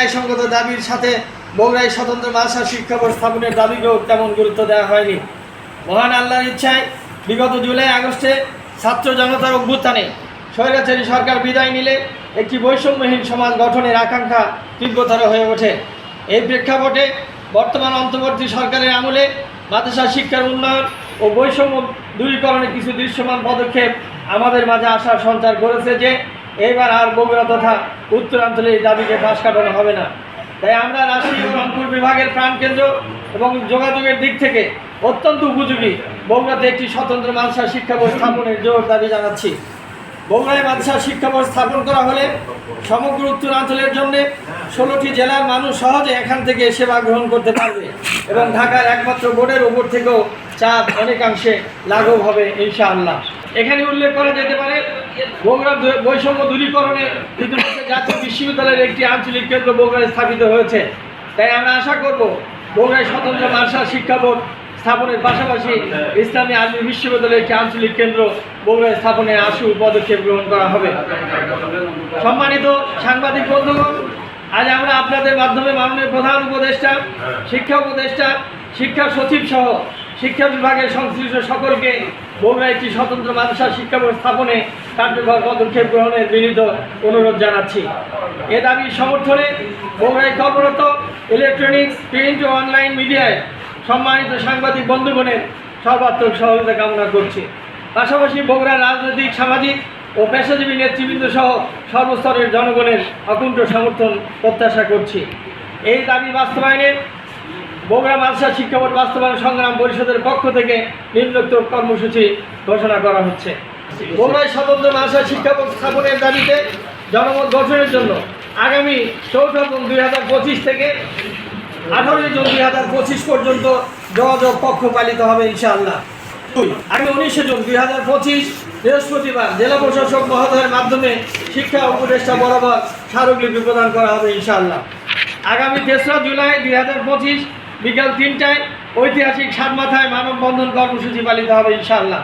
ন্যায়সঙ্গত দাবির সাথে বগুড়ায় স্বতন্ত্র মাদ্রাসা শিক্ষা বোর্ড স্থাপনের দাবিকেও তেমন গুরুত্ব দেওয়া হয়নি। মহান আল্লাহর ইচ্ছায় বিগত জুলাই, আগস্টে ছাত্র জনতার অভ্যুত্থানে স্বৈরাচারী সরকার বিদায় নিলে একটি বৈষম্যহীন সমাজ গঠনের আকাঙ্ক্ষা তীব্রতর হয়ে ওঠে। এই প্রেক্ষাপটে বর্তমান অন্তর্বর্তী সরকারের আমলে মাদ্রাসা শিক্ষার উন্নয়ন ও বৈষম্য দূরীকরণে কিছু দৃশ্যমান পদক্ষেপ আমাদের মাঝে আসার সঞ্চার করেছে যে এবার আর বগুড়া তথা উত্তরাঞ্চলে এই দাবিকে ফাঁস কাটানো হবে না। তাই আমরা রাজশাহী ও রংপুর বিভাগের প্রাণকেন্দ্র এবং যোগাযোগের দিক থেকে অত্যন্ত উপযোগী বগুড়াতে একটি স্বতন্ত্র মাদ্রাসা শিক্ষা বোর্ড স্থাপনের জোর দাবি জানাচ্ছি। বগুড়ায় মাদ্রাসা শিক্ষা বোর্ড স্থাপন করা হলে সমগ্র উত্তরাঞ্চলের জন্য ষোলোটি জেলার মানুষ সহজে এখান থেকে সেবা গ্রহণ করতে পারবে এবং ঢাকার একমাত্র বোর্ডের উপর থেকেও চাপ অনেকাংশে লাঘব হবে ইনশাআল্লাহ। এখানে উল্লেখ করা যেতে পারে বগুড়া বৈষম্য দূরীকরণে ইতিমধ্যে জাতীয় বিশ্ববিদ্যালয়ের একটি আঞ্চলিক কেন্দ্র বগুড়ায় স্থাপিত হয়েছে। তাই আমরা আশা করব বগুড়ায় স্বতন্ত্র মার্শাল শিক্ষা বোর্ড স্থাপনের পাশাপাশি ইসলামী আলী বিশ্ববিদ্যালয়ের একটি আঞ্চলিক কেন্দ্র বগুড়ায় স্থাপনে আশু পদক্ষেপ গ্রহণ করা হবে। সম্মানিত সাংবাদিক বন্ধুগণ, আজ আমরা আপনাদের মাধ্যমে মাননীয় প্রধান উপদেষ্টা, শিক্ষা উপদেষ্টা, শিক্ষা সচিব সহ শিক্ষা বিভাগের সংশ্লিষ্ট সকলকে বগুড়ায় একটি স্বতন্ত্র মাদ্রাসা শিক্ষা স্থাপনে কার্যকর পদক্ষেপ গ্রহণের বিনীত অনুরোধ জানাচ্ছি। এ দাবি সমর্থনে বগুড়ায় কর্মরত ইলেকট্রনিক্স প্রিন্ট ও অনলাইন মিডিয়ায় সম্মানিত সাংবাদিক বন্ধুগণের সর্বাত্মক সহযোগিতা কামনা করছি। পাশাপাশি বগুড়ার রাজনৈতিক, সামাজিক ও পেশাজীবী নেতৃবৃন্দ সহ সর্বস্তরের জনগণের অকুণ্ঠ সমর্থন প্রত্যাশা করছি। এই দাবি বাস্তবায়নে বগুড়া মাদ্রাসা শিক্ষা বোর্ড বাস্তবায়ন সংগ্রাম পরিষদের পক্ষ থেকে নিম্নোক্ত কর্মসূচি ঘোষণা করা হচ্ছে। বগুড়ায় স্বতন্ত্র মাদ্রাসা শিক্ষা বোর্ড স্থাপনের দাবিতে জনমত গঠনের জন্য আগামী চৌঠা জুন দুই হাজার পঁচিশ থেকে আঠারোই জুন দুই হাজার পঁচিশ পর্যন্ত যোগাযোগ পক্ষ পালিত হবে ইনশাআল্লাহ। আগামী উনিশে জুন দুই হাজার পঁচিশ বৃহস্পতিবার জেলা প্রশাসক মহোদয়ের মাধ্যমে শিক্ষা উপদেষ্টা বরাবর স্মারকলিপি প্রদান করা হবে ইনশাআল্লাহ। আগামী তেসরা জুলাই দুই হাজার পঁচিশ বিকাল তিনটায় ঐতিহাসিক সাত মাথায় মানববন্ধন কর্মসূচি পালিত হবে ইনশাআল্লাহ।